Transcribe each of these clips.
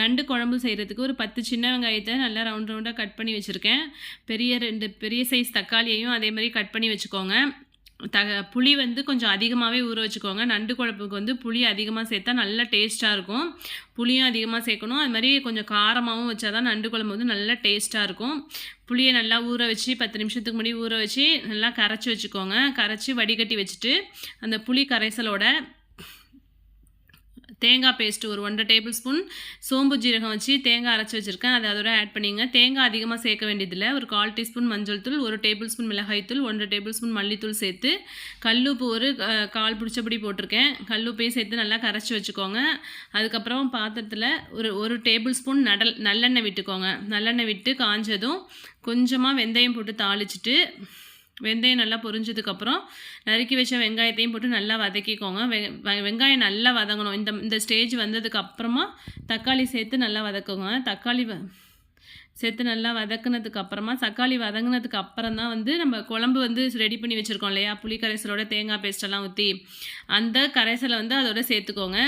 நண்டு குழம்பு செய்கிறதுக்கு ஒரு பத்து சின்ன வெங்காயத்தை நல்லா ரவுண்ட் ரவுண்டாக கட் பண்ணி வச்சுருக்கேன். பெரிய ரெண்டு பெரிய சைஸ் தக்காளியையும் அதே மாதிரி கட் பண்ணி வச்சுக்கோங்க. த புளி வந்து கொஞ்சம் அதிகமாகவே ஊற வச்சுக்கோங்க. நண்டு குழம்புக்கு வந்து புளி அதிகமாக சேர்த்தா நல்லா டேஸ்ட்டாக இருக்கும். புளியும் அதிகமாக சேர்க்கணும். அது மாதிரி கொஞ்சம் காரமாகவும் வச்சா தான் நண்டு குழம்பு வந்து நல்லா டேஸ்ட்டாக இருக்கும். புளியை நல்லா ஊற வச்சு பத்து நிமிஷத்துக்கு முன்னாடி ஊற வச்சு நல்லா கரைச்சி வச்சுக்கோங்க. கரைச்சி வடிகட்டி வச்சுட்டு அந்த புளி கரைசலோட தேங்காய் பேஸ்ட்டு ஒரு ஒன்றரை டேபிள் ஸ்பூன் சோம்பு ஜீரகம் வச்சு தேங்காய் அரைச்சி வச்சுருக்கேன். அதை அதோட ஆட் பண்ணிங்க. தேங்காய் அதிகமாக சேர்க்க வேண்டியதில்லை. ஒரு கால் டீஸ்பூன் மஞ்சள் தூள் ஒரு டேபிள் ஸ்பூன் மிளகாய் தூள் ஒன்றரை டேபிள் ஸ்பூன் மல்லித்தூள் சேர்த்து கல்லுப்பு ஒரு கால் பிடிச்சபடி போட்டிருக்கேன். கல்லுப்பையும் சேர்த்து நல்லா கரைச்சி வச்சுக்கோங்க. அதுக்கப்புறம் பாத்திரத்தில் ஒரு ஒரு டேபிள் ஸ்பூன் நடல் நல்லெண்ணெய் விட்டுக்கோங்க. நல்லெண்ணெய் விட்டு காஞ்சதும் கொஞ்சமாக வெந்தயம் போட்டு தாளிச்சிட்டு வெந்தயம் நல்லா பொரிஞ்சதுக்கப்புறம் நறுக்கி வச்ச வெங்காயத்தையும் போட்டு நல்லா வதக்கிக்கோங்க. வெங்காயம் நல்லா வதங்கணும். இந்த இந்த ஸ்டேஜ் வந்ததுக்கு அப்புறமா தக்காளி சேர்த்து நல்லா வதக்குங்க. தக்காளி வ சேர்த்து நல்லா வதக்குனதுக்கு அப்புறமா தக்காளி வதங்கினதுக்கு அப்புறம் தான் வந்து நம்ம குழம்பு வந்து ரெடி பண்ணி வச்சுருக்கோம் இல்லையா? புளி கரைசலோட தேங்காய் பேஸ்டெல்லாம் ஊற்றி அந்த கரைசலை வந்து அதோட சேர்த்துக்கோங்க.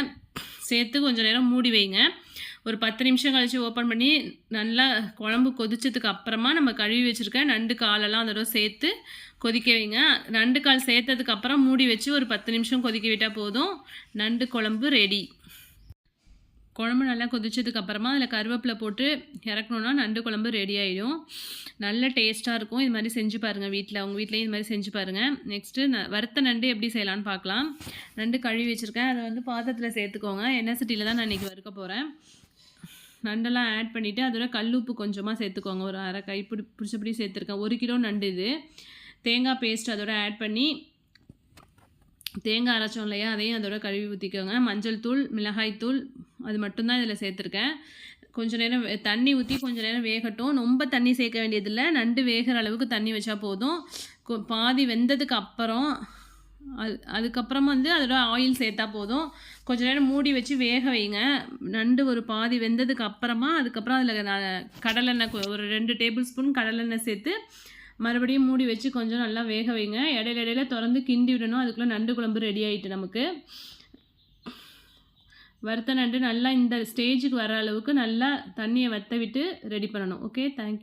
சேர்த்து கொஞ்சம் நேரம் மூடி வைங்க. ஒரு பத்து நிமிஷம் கழித்து ஓப்பன் பண்ணி நல்லா குழம்பு கொதிச்சதுக்கு அப்புறமா நம்ம கழுவி வச்சுருக்க நண்டு காலெல்லாம் அதோட சேர்த்து கொதிக்க வைங்க. நண்டு கால் சேர்த்ததுக்கப்புறம் மூடி வச்சு ஒரு பத்து நிமிஷம் கொதிக்க விட்டால் போதும். நண்டு குழம்பு ரெடி குழம்பு நல்லா கொதிச்சதுக்கு அப்புறமா அதில் கருவேப்பிலை போட்டு இறக்கணுன்னா நண்டு குழம்பு ரெடி ஆகிடும் நல்ல டேஸ்ட்டாக இருக்கும். இது மாதிரி செஞ்சு பாருங்கள் வீட்டில் அவங்க வீட்லேயும் இது மாதிரி செஞ்சு பாருங்கள் நெக்ஸ்ட்டு ந வறுத்த நண்டு எப்படி செய்யலான்னு பார்க்கலாம் நண்டு கழுவி வச்சுருக்கேன். அதை வந்து பாத்திரத்தில் சேர்த்துக்கோங்க. எண்ணெய் சட்டியில் தான் நான் இன்றைக்கி வறுக்க போகிறேன் நண்டெல்லாம் ஆட் பண்ணிவிட்டு அதோட கல் உப்பு கொஞ்சமாக சேர்த்துக்கோங்க. ஒரு அரை கை பிடி பிடிச்சபடி சேர்த்துருக்கேன். ஒரு கிலோ நண்டு இது. தேங்காய் பேஸ்ட் அதோட ஆட் பண்ணி தேங்காய் அரைச்சோம் இல்லையா? அதையும் அதோட கழுவி ஊற்றிக்கோங்க மஞ்சள் தூள் மிளகாய் தூள் அது மட்டும்தான் இதில் சேர்த்துருக்கேன். கொஞ்சம் நேரம் தண்ணி ஊற்றி கொஞ்சம் நேரம் வேகட்டும். ரொம்ப தண்ணி சேர்க்க வேண்டியதில்லை. நண்டு வேகிற அளவுக்கு தண்ணி வச்சா போதும். பாதி வெந்ததுக்கு அப்புறம் அது அதுக்கப்புறம் வந்து அதோட ஆயில் சேர்த்தா போதும். கொஞ்ச நேரம் மூடி வச்சு வேக வைங்க. நண்டு ஒரு பாதி வெந்ததுக்கு அப்புறமா அதுக்கப்புறம் அதில் நான் கடலெண்ணெய் ஒரு ரெண்டு டேபிள் ஸ்பூன் கடலெண்ணெய் சேர்த்து மறுபடியும் மூடி வச்சு கொஞ்சம் நல்லா வேக வைங்க. இடையில இடையில திறந்து கிண்டி விடணும். அதுக்குள்ளே நண்டு குழம்பு ரெடி ஆகிட்டு நமக்கு. வறுத்த நண்டு நல்லா இந்த ஸ்டேஜுக்கு வர அளவுக்கு நல்லா தண்ணியை வற்ற விட்டு ரெடி பண்ணணும். Okay thank you